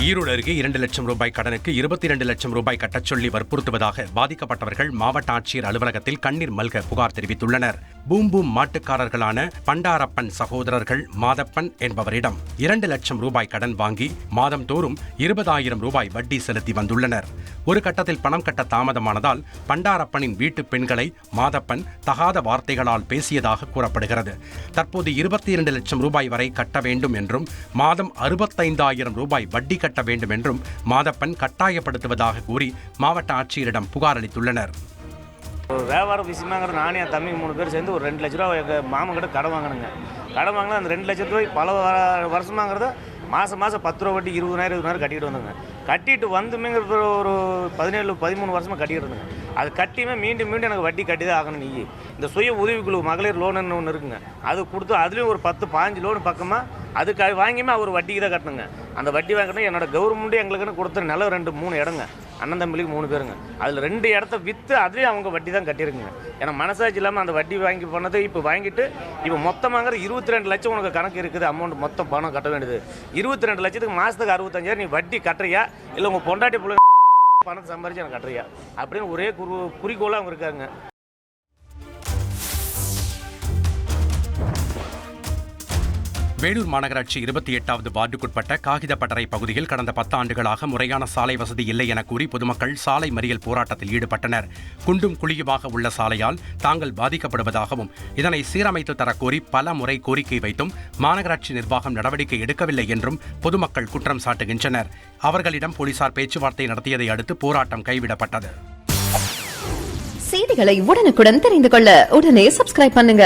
ஈரோடு அருகே இரண்டு லட்சம் ரூபாய் கடனுக்கு இருபத்தி இரண்டு லட்சம் ரூபாய் கட்டச் சொல்லி வற்புறுத்துவதாக பாதிக்கப்பட்டவர்கள் மாவட்ட ஆட்சியர் அலுவலகத்தில் கண்ணீர் மல்க புகார் தெரிவித்துள்ளனர். பூம்பூம் மாட்டுக்காரர்களான பண்டாரப்பன் சகோதரர்கள் மாதப்பன் என்பவரிடம் இரண்டு லட்சம் ரூபாய் கடன் வாங்கி மாதம்தோறும் இருபதாயிரம் ரூபாய் வட்டி செலுத்தி வந்துள்ளனர். ஒரு கட்டத்தில் பணம் கட்ட தாமதமானதால் பண்டாரப்பனின் வீட்டு பெண்களை மாதப்பன் தகாத வார்த்தைகளால் பேசியதாக கூறப்படுகிறது. தற்போது இருபத்தி இரண்டு லட்சம் ரூபாய் வரை கட்ட வேண்டும் என்றும் மாதம் அறுபத்தைந்தாயிரம் ரூபாய் வட்டி கட்ட வேண்டும் என்றும் மாதப்பன் கட்டாயப்படுத்துவதாக கூறி மாவட்ட ஆட்சியரிடம் புகார் அளித்துள்ளனர். வியாபார விஷயமாங்கிற நானே என் தம்பி மூணு பேர் சேர்ந்து ஒரு ரெண்டு லட்ச ரூபா எங்கள் மாமன் கிட்ட கடை வாங்கினுங்க. கடை வாங்கினா அந்த ரெண்டு லட்ச ரூபாய் பல வருஷமாங்கிறத மாதம் மாதம் பத்து ரூபா வட்டி இருபதாயிரம் இருபதாயிரம் கட்டிட்டு வந்தோங்க. கட்டிட்டு வந்துமேங்கிற ஒரு பதினேழு பதிமூணு வருஷமாக கட்டிட்டு இருந்தேங்க. அது கட்டியுமே மீண்டும் மீண்டும் எனக்கு வட்டி கட்டி தான் ஆகணும் நீ இந்த சுய உதவிக்குழு மகளிர் லோனுன்னு ஒன்று இருக்குங்க. அது கொடுத்து அதுலேயும் ஒரு பத்து பாஞ்சு லோன் பக்கமாக அதுக்கு வாங்கியுமே அவர் வட்டிக்கு தான் கட்டணுங்க அந்த வட்டி வாங்கினா என்னோட கவர்மெண்ட்டு எங்களுக்குன்னு கொடுத்த நிலம் ரெண்டு மூணு இடங்க. அண்ணன் தம்பிக்கு மூணு பேருங்க. அதில் ரெண்டு இடத்த விற்று அதுலேயும் அவங்க வட்டி தான் கட்டியிருக்குங்க. ஏன்னா மனசாட்சி இல்லாமல் அந்த வட்டி வாங்கி போனது இப்போ வாங்கிட்டு இப்போ மொத்தமாங்கிற இருபத்தி ரெண்டு லட்சம் உனக்கு கணக்கு இருக்குது அமௌண்ட் மொத்தம் பணம் கட்ட வேண்டியது. இருபத்தி ரெண்டு லட்சத்துக்கு மாதத்துக்கு அறுபத்தஞ்சாயிரம் நீ வட்டி கட்டுறியா? இல்லை உங்கள் பொண்டாட்டி பிள்ளை பணத்தை சம்பாரிச்சு எனக்கு கட்டுறியா? அப்படின்னு ஒரே குறி குறிக்கோளாக அவங்க இருக்காங்க. வேலூர் மாநகராட்சி இருபத்தி எட்டாவது வார்டுக்குட்பட்ட காகிதப்பட்டறை பகுதியில் கடந்த பத்தாண்டுகளாக முறையான சாலை வசதி இல்லை என கூறி பொதுமக்கள் சாலை மறியல் போராட்டத்தில் ஈடுபட்டனர். குண்டும் குழியுமாக உள்ள சாலையால் தாங்கள் பாதிக்கப்படுவதாகவும் இதனை சீரமைத்து தரக்கோரி பல முறை கோரிக்கை வைத்தும் மாநகராட்சி நிர்வாகம் நடவடிக்கை எடுக்கவில்லை என்றும் பொதுமக்கள் குற்றம் சாட்டுகின்றனர். அவர்களிடம் போலீசார் பேச்சுவார்த்தை நடத்தியதை அடுத்து போராட்டம் கைவிடப்பட்டது. செய்திகளை உடனுக்குடன் தெரிந்து கொள்ள உடனே சப்ஸ்கிரைப் பண்ணுங்க.